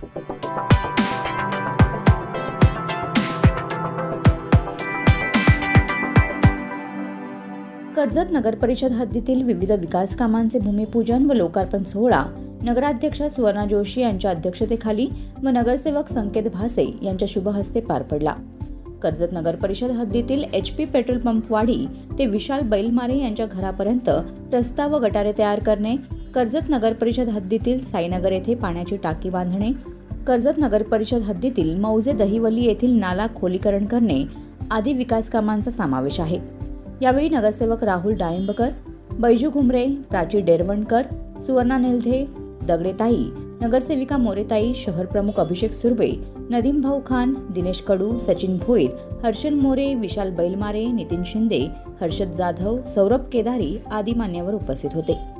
कर्जत नगर परिषद हद्दीतील विविध विकास कामांचे भूमिपूजन व लोकार्पण सोहळा नगराध्यक्षा सुवर्णा जोशी यांच्या अध्यक्षतेखाली व नगरसेवक संकेत भासे यांच्या शुभहस्ते पार पडला. कर्जत नगर परिषद हद्दीतील एच पी पेट्रोल पंप वाढी ते विशाल बैलमारे यांच्या घरापर्यंत रस्ता व गटारे तयार करणे कर्जत नगरपरिषद हद्दीतील साईनगर येथे पाण्याची टाकी बांधणे कर्जत नगरपरिषद हद्दीतील मौजे दहिवली येथील नाला खोलीकरण करणे आदी विकास कामांचा समावेश आहे. यावेळी नगरसेवक राहुल डाळिंबकर बैजू घुमरे प्राची डेरवणकर सुवर्णा नेलधे दगडेताई नगरसेविका मोरेताई शहर प्रमुख अभिषेक सुर्वे नदीम भाऊ खान दिनेश कडू सचिन भोईर हर्षल मोरे विशाल बैलमारे नितीन शिंदे हर्षद जाधव सौरभ केदारी आदी मान्यवर उपस्थित होते.